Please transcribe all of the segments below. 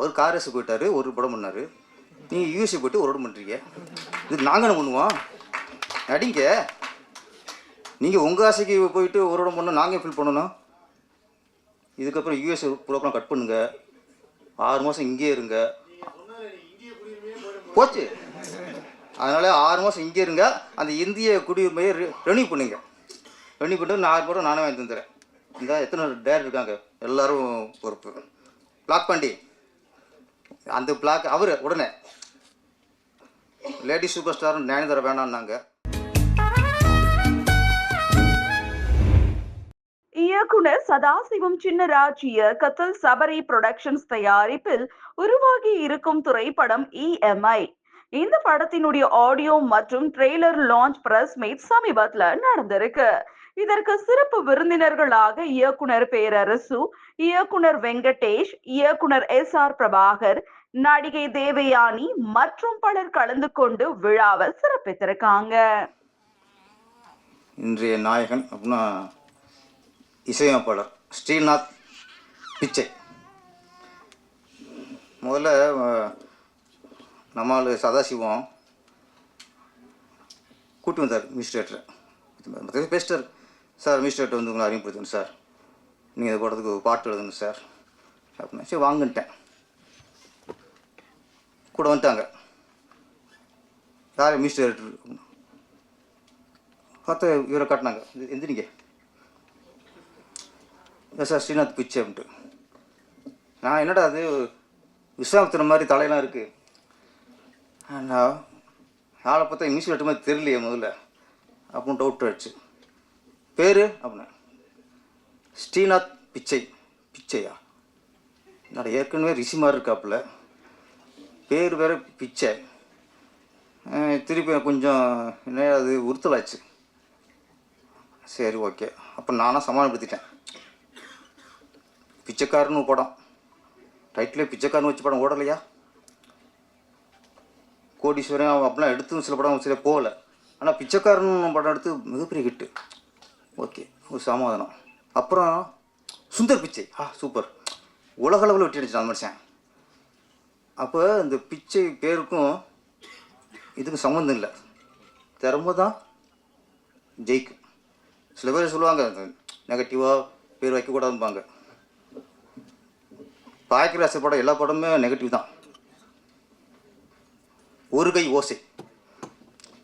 அவர் காரஸ் போயிட்டாரு ஒரு படம் பண்ணார். நீங்கள் யூஎஸ்ஏ போயிட்டு ஒரு படம் பண்ணுறீங்க இது நாங்கள் என்ன பண்ணுவோம்? நடிங்க. நீங்கள் உங்கள் ஆசைக்கு போயிட்டு ஒரு படம் பண்ணோம் நாங்கள் ஃபீல் பண்ணணும். இதுக்கப்புறம் யூஎஸ் ப்ரோக்ராம் கட் பண்ணுங்க. ஆறு மாதம் இங்கேயே இருங்க. போச்சு. அதனால் ஆறு மாதம் இங்கே இருங்க. அந்த இந்திய குடியுரிமையை ரெனியூ பண்ணுங்க. ரெனியூ பண்ணிட்டு நான் ஆறு படம் நானே வாங்கி தந்துடுறேன் இந்த எத்தனை டேர் இருக்காங்க? எல்லோரும் பொறுப்பு. லாக் பண்ணி அந்த பிளாக் அவர் உடனே. லேடி சூப்பர் ஸ்டார் ஞானேந்திர வேணான்னாங்க இயக்குனர் சதாசிவம் சின்னராஜ் கத்தல் சபரி புரொடக்ஷன்ஸ் தயாரிப்பில் உருவாகி இருக்கும் திரைப்படம் இஎம்ஐ இந்த படத்தினுடைய ஆடியோ மற்றும் ட்ரெய்லர் லான்ச் பிரஸ் மீட் சமீபத்துல நடந்திருக்கு. இதற்கு சிறப்பு விருந்தினர்களாக இயக்குனர் பேரரசு இயக்குனர் வெங்கடேஷ் இயக்குனர் எஸ் ஆர் பிரபாகர் நடிகை தேவயானி மற்றும் பலர் கலந்து கொண்டு விழாவை சிறப்பித்திருக்காங்க. இன்றைய நாயகன் அப்படின்னா இசையமைப்பாளர் ஸ்ரீநாத் பிச்சை. முதல்ல அஹ், நம்மால் சதாசிவம் கூட்டி வந்தார் மினிஸ்ட்ரேட்டரை பேசிட்டார் சார் மினிஸ்ட்ரேட்டர் வந்து உங்களை அறிமுகப்படுத்தணும் சார் நீங்கள் இந்த போடுறதுக்கு பாட்டு எழுதணும் சார் அப்படின்னா சரி வாங்கிட்டேன். கூட வந்துட்டாங்க. யார் மினிஸ்டர் பார்த்தா இவரை காட்டினாங்க. இது எந்திரிங்க. எஸ் சார் ஸ்ரீநாத் பிச்சை அப்படின்ட்டு. நான் என்னடா அது? விஸ்வாமித்திர மாதிரி தலையெல்லாம் இருக்குது ஆனால் ஆளை பார்த்தா இங்கிலீஷ் லெட்டர் மாதிரி தெரியலையே முதல்ல. அப்படின்னு டவுட் ஆயிடுச்சு பேர்? அப்படின்னு. ஸ்ரீநாத் பிச்சை பிச்சையா? என்னடா ஏற்கனவே ரிஷி மாதிரி இருக்காப்புல. பேர் வேறு பிச்சை. திருப்பி கொஞ்சம் என்ன அது உறுத்தலாச்சு. சரி ஓகே. அப்போ நானாக சமாளிப்படுத்திட்டேன் பிச்சைக்காரன்னு படம். டைட்டிலே பிச்சைக்காரன் வச்சு படம் ஓடலையா? கோடீஸ்வரன் அப்படிலாம் எடுத்து சில படம் சில போகல. ஆனால் பிச்சைக்காரன் படம் எடுத்து மிகப்பெரிய ஹிட்டு ஓகே ஒரு சமாதானம். அப்புறம் சுந்தர் பிச்சை. ஆ சூப்பர். உலகளவில் வெட்டி அடிச்சிட்டான் அந்த மனுஷன். அப்போ இந்த பிச்சை பேருக்கும் இதுக்கும் சம்மந்தம் இல்லை. திறமை தான் ஜெயிக்கும். சில பேர் சொல்லுவாங்க நெகட்டிவாக பேர் வைக்கக்கூடாதும்பாங்க. பாய்க்கராசி படம் எல்லா படமுமே நெகட்டிவ் தான். ஒரு கை ஓசை.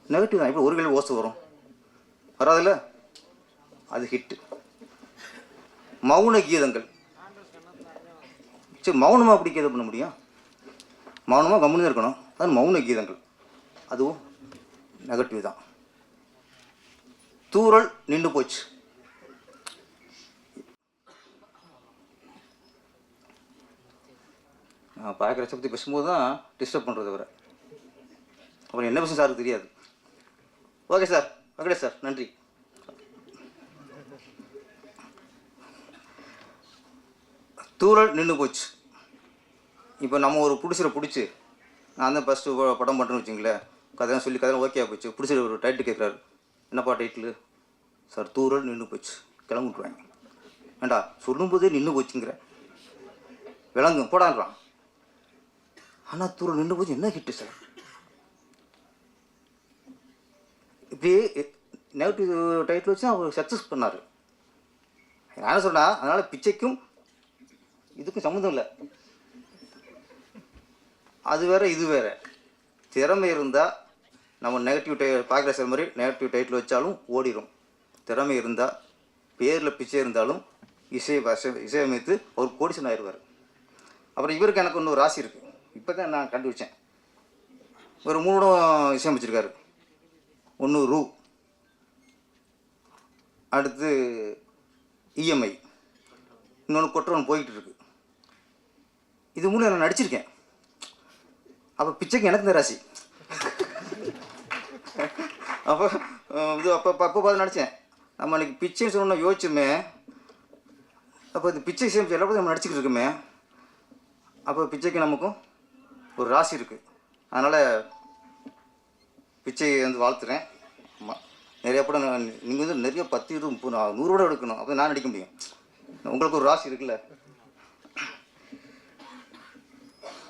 நெகட்டிவ் தான். எப்படி ஒரு கை ஓசை வரும்? வராதுல்ல? அது ஹிட்டு மௌன கீதங்கள். சரி மௌனமாக அப்படி கீதம் பண்ண முடியும்? மௌனமாக கம்முன்னு இருக்கணும். அது மௌன கீதங்கள். அதுவும் நெகட்டிவ் தான். தூறல் நின்று போச்சு. நான் பார்க்குற பற்றி பேசும்போது தான் டிஸ்டர்ப் பண்ணுறது வர அப்புறம் என்ன பேசும் சாருக்கு தெரியாது. Okay sir. வெங்கடேஷ் சார் நன்றி. தூறல் நின்று போச்சு. இப்போ நம்ம ஒரு பிடிச்சிட பிடிச்சி நான் தான் ஃபஸ்ட்டு படம் பண்ணுறேன்னு வச்சுங்களேன். கதையெல்லாம் சொல்லி கதையெல்லாம் ஓகே போச்சு. பிடிச்சிட ஒரு டைட்டில் கேட்குறாரு. என்னப்பா டைட்டில் சார் தூரல் நின்று போச்சு. கிளம்பி விட்ருவாங்க ஏண்டா சொல்லும்போதே நின்று போச்சுங்கிற. விளங்கும். போடான்றான். ஆனால் தூரல் நின்று போச்சு. என்ன ஹிட்டு சார்? இப்படி நெகட்டிவ் டைட்டில் வச்சு அவர் சக்ஸஸ் பண்ணார். நான் என்ன சொன்னா அதனால் பிச்சைக்கும் இதுக்கும் சம்மந்தம் இல்லை. அது வேற இது வேற. திறமை இருந்தால் நம்ம நெகட்டிவ் டை பார்க்குற சில மாதிரி நெகட்டிவ் டைட்டில் வச்சாலும் ஓடிடும் திறமை இருந்தால் பேரில் பிச்சை இருந்தாலும் இசை வச இசையமைத்து ஒரு கோடிசன் ஆயிடுவார் அப்புறம் இவருக்கு எனக்கு இன்னொரு ராசி இருக்குது இப்போ தான் நான் கண்டுபிடிச்சேன். ஒரு மூணு இசையமைச்சிருக்காரு. ஒன்று ரூ. அடுத்து இஎம்ஐ இன்னொன்று கொட்டுறவன் போய்கிட்டு இருக்கு. இது மூணு நான் நடிச்சிருக்கேன். அப்போ பிச்சைக்கு எனக்கு இந்த ராசி. அப்போ இது அப்போ அப்போ அப்போ பார்த்து நடித்தேன் நம்ம அன்றைக்கி பிச்சைன்னு சொன்ன யோசிச்சுமே. அப்போ இந்த பிச்சை சேமிச்சு எல்லா நம்ம நடிச்சுக்கிட்டு இருக்கோமே. அப்போ பிச்சைக்கு நமக்கும் ஒரு ராசி இருக்குது அதனால் பிச்சை வந்து வாழ்த்துறேன். ஆமாம் நிறைய படம் நீங்கள் வந்து நிறைய பத்து இருபது முப்பது நூறு படம் எடுக்கணும். அப்போ நான் நடிக்க முடியும். உங்களுக்கு ஒரு ராசி இருக்குல்ல?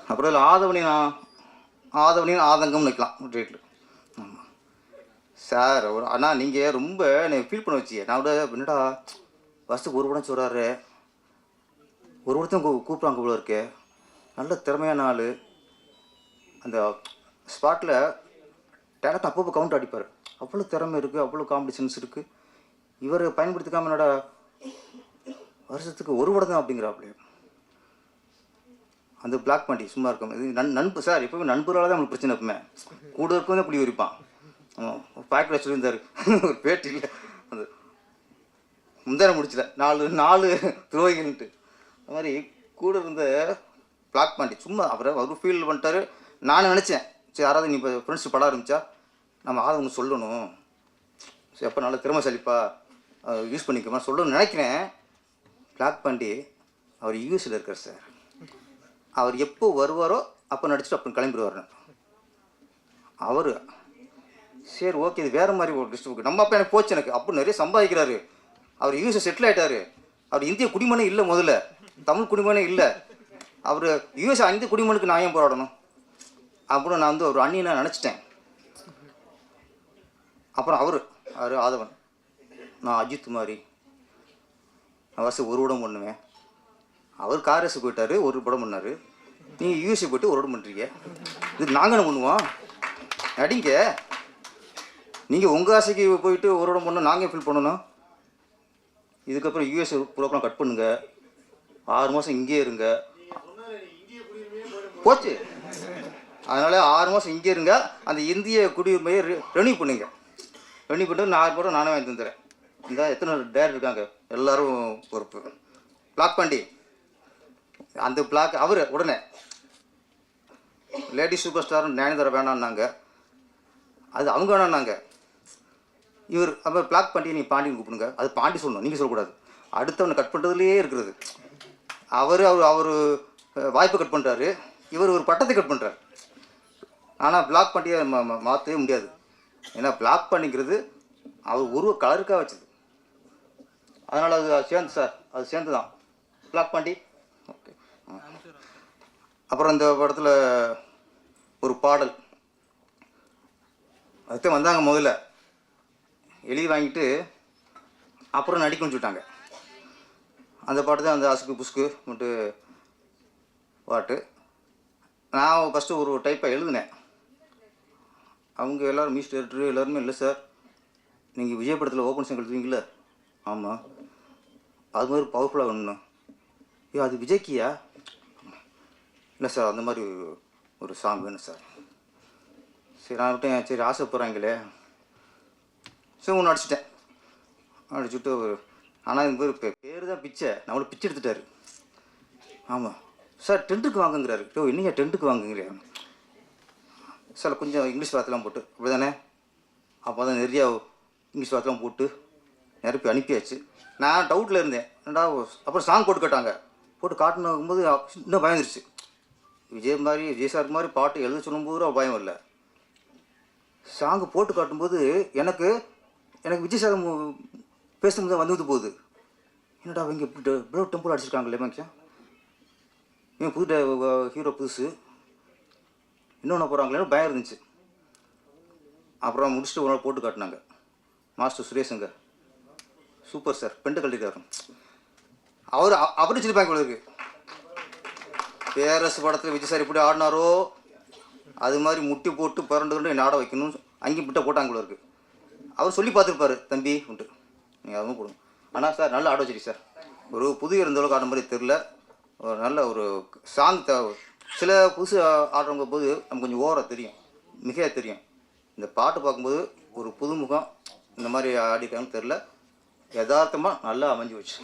அப்புறம் இதில் ஆதவனின் ஆதவனின் ஆதங்கம் வைக்கலாம் ரேட்டில் ஆமாம் சார் ஒரு அண்ணா நீங்கள் ரொம்ப என்னை ஃபீல் பண்ண வச்சியே. நான் விட என்னடா வருஷத்துக்கு ஒரு படம் சொல்கிறாரு ஒரு ஒருத்தன் கூ கூப்பிட்றாங்க இவ்வளோ இருக்கே. நல்ல திறமையான ஆள். அந்த ஸ்பாட்டில் டேரக்ட் அப்பப்போ கவுண்ட் அடிப்பார். அவ்வளோ திறமை இருக்குது அவ்வளோ காம்படிஷன்ஸ் இருக்குது இவர் பயன்படுத்திக்காம என்னடா வருஷத்துக்கு ஒரு படம் தான் அப்படிங்கிறாப்புல அந்த பிளாக் பண்ணி சும்மா இருக்கும். இது நன் நண்பு சார் எப்பவுமே நண்பரால் தான் நம்மளுக்கு பிரச்சனை எப்பவுமே கூட இருக்கும் தான் குடி உரிப்பான் ஆமாம் பாக்கெட்டில் சொல்லியிருந்தார். ஒரு பேட்டி இல்லை. அந்த முந்தான முடிச்சல நாலு நாலு துரோகின்ட்டு. அது மாதிரி கூட இருந்த பிளாக் பாண்டி சும்மா அவரை அவர் ஃபீல் பண்ணிட்டாரு. நானும் நினச்சேன். சரி யாராவது நீ இப்போ ஃப்ரெண்ட்ஸ் படம் ஆரம்பிச்சா நம்ம ஆள் ஒன்று சொல்லணும். சரி அப்போ நல்ல திறமைசாலிப்பா யூஸ் பண்ணிக்கோமா சொல்லணும்னு நினைக்கிறேன். பிளாக் பாண்டி அவர் யூஎஸில் இருக்கார் சார். அவர் எப்போ வருவாரோ அப்போ நடிச்சுட்டு அப்புறம் கிளம்பிடுவார் அவர் சரி ஓகே இது வேறு மாதிரி ஒரு டிஸ்ட்ரிபியூட் நம்ம அப்போ எனக்கு போச்சு எனக்கு. அப்போ நிறைய சம்பாதிக்கிறாரு. அவர் யூஎஸ்ஏ செட்டில் ஆகிட்டாரு அவர் இந்திய குடிமனே இல்லை முதல்ல. தமிழ் குடிமனே இல்லை. அவர் யூஎஸ் இந்திய குடிமனுக்கு நான் ஏன் போராடணும்? அப்புறம் நான் வந்து ஒரு அண்ணியை நினச்சிட்டேன். அப்புறம் அவர் அவர் ஆதவன். நான் அஜித் மாதிரி. நான் வருஷம் ஒரு விடம் பண்ணுவேன். அவர் காரஸ் போயிட்டார் ஒரு படம் பண்ணார். நீங்கள் யூஎஸ்சி போயிட்டு ஒரு படம் பண்ணுறீங்க இது நாங்கள் என்ன பண்ணுவோம்? நடிங்க. நீங்கள் உங்கள் ஆசைக்கு போயிட்டு ஒரு படம் பண்ணணும் நாங்கள் ஃபீல் பண்ணணும். இதுக்கப்புறம் யூஎஸ் ப்ரோக்ராம் கட் பண்ணுங்க. ஆறு மாதம் இங்கேயே இருங்க. போச்சு. அதனால் ஆறு மாதம் இங்கே இருங்க. அந்த இந்திய குடியுரிமையை ரெனியூ பண்ணுங்க. ரெனியூ பண்ணிட்டு நான் ஆறு படம் நானே வாங்கி தந்துடுறேன் இந்த எத்தனை டேர் இருக்காங்க? எல்லோரும் பொறுப்பு. லாக் பண்ணி. அந்த பிளாக் அவர் உடனே லேடி சூப்பர் ஸ்டாரும் ஞானதர வேணான்னாங்க. அது அவங்க வேணான்னாங்க. இவர் அப்போ பிளாக் பண்ணி நீங்கள் பாண்டியன் கூப்பிடுங்க. அது பாண்டி சொல்லணும் நீங்கள் சொல்லக்கூடாது. அடுத்தவனை கட் பண்ணுறதுலேயே இருக்கிறது. அவர் அவர் அவர் வாய்ப்பு கட் பண்ணுறாரு இவர் ஒரு பட்டத்தை கட் பண்ணுறாரு ஆனால் பிளாக் பண்ணியை மா மாற்றவே முடியாது. ஏன்னா பிளாக் பண்ணிக்கிறது அவர் உருவ கலருக்காக வச்சது. அதனால் அது சேர்ந்து சார் அது சேர்ந்து தான் பிளாக் பாண்டி அப்புறம் இந்த படத்தில் ஒரு பாடல். அதுக்கு வந்தாங்க முதல்ல. எழுதி வாங்கிட்டு அப்புறம் நடிக்க வச்சுட்டாங்க அந்த பாட்டு தான் அந்த அசுக்கு புஸ்கு மட்டும் பாட்டு. நான் ஃபஸ்ட்டு ஒரு டைப்பாக எழுதினேன். அவங்க எல்லோரும் மியூசிக் டைரக்டர் எல்லாருமே இல்லை சார் நீங்கள் விஜய் படத்தில் ஓப்பன் சாங் எழுதுவீங்களே ஆமாம் அது மாதிரி பவர்ஃபுல்லாக வேணும் ஐயோ அது விஜய்க்கியா? இல்லை சார் அந்த மாதிரி ஒரு சாங் வேணும் சார். சரி நான் விட்டேன் சரி ஆசைப்படுறாங்களே சரி ஒன்று அடிச்சிட்டேன். அடிச்சுட்டு ஆனால் இந்த பேர் பேர் தான் பிச்சை. நம்மளை பிச்சை எடுத்துட்டாரு. ஆமாம் சார் டென்ட்டுக்கு வாங்குங்கிறாரு. ஓ என்னையா டென்ட்டுக்கு வாங்குங்கிறியா சார் கொஞ்சம் இங்கிலீஷ் வார்த்தைலாம் போட்டு அப்படி தானே அப்போ தான் நிறையா இங்கிலீஷ் வார்த்தைலாம் போட்டு நிரப்பி அனுப்பியாச்சு. நான் டவுட்டில் இருந்தேன். ரெண்டாவது அப்புறம் சாங் போட்டு கேட்டாங்க. போட்டு காட்டணும் போது இன்னும் பயந்துருச்சு. விஜய் மாதிரி விஜய் சார் மாதிரி பாட்டு எழுத சொல்லும்போது அவள் பயம் இல்லை. சாங்கு போட்டு காட்டும்போது எனக்கு எனக்கு விஜய் சார் பேசும்போது தான் வந்து போகுது. என்னடா அவங்க இவ்வளோ டெம்பிள் அடிச்சிருக்காங்களே மேக்ஸா இவன் புது ஹீரோ புதுசு. இன்னொன்று போகிறாங்களேன்னு பயம் இருந்துச்சு. அப்புறம் முடிச்சுட்டு ஒரு நாள் போட்டு காட்டினாங்க. மாஸ்டர் சுரேஷுங்க. சூப்பர் சார் பெண்டு கல்விக்காரன் அவர் அ- அப்படி சொல்லிப்பாங்க இருக்கு. பேரரசு படத்தில் விஜய் சார் எப்படி ஆடினாரோ அது மாதிரி முட்டி போட்டு பிறண்டு கொண்டு என்னை ஆட வைக்கணும் அங்கேயும் பிட்ட போட்டாங்களோ இருக்குது அவர் சொல்லி பார்த்துருப்பாரு தம்பி உண்டு. நீங்கள் அதுவும் கொடுங்க ஆனால் சார் நல்லா ஆட வச்சிருக்கீங்க சார். ஒரு புது இருந்தளவுக்கு ஆடுற மாதிரி தெரில ஒரு நல்ல ஒரு சாங் தேவை சில புதுசு ஆடுறவங்க போது நமக்கு கொஞ்சம் ஓவராக தெரியும். மிகையாக தெரியும். இந்த பாட்டு பார்க்கும்போது ஒரு புதுமுகம் இந்த மாதிரி ஆடிருக்காங்கன்னு தெரில யதார்த்தமாக நல்லா அமைஞ்சு வச்சு.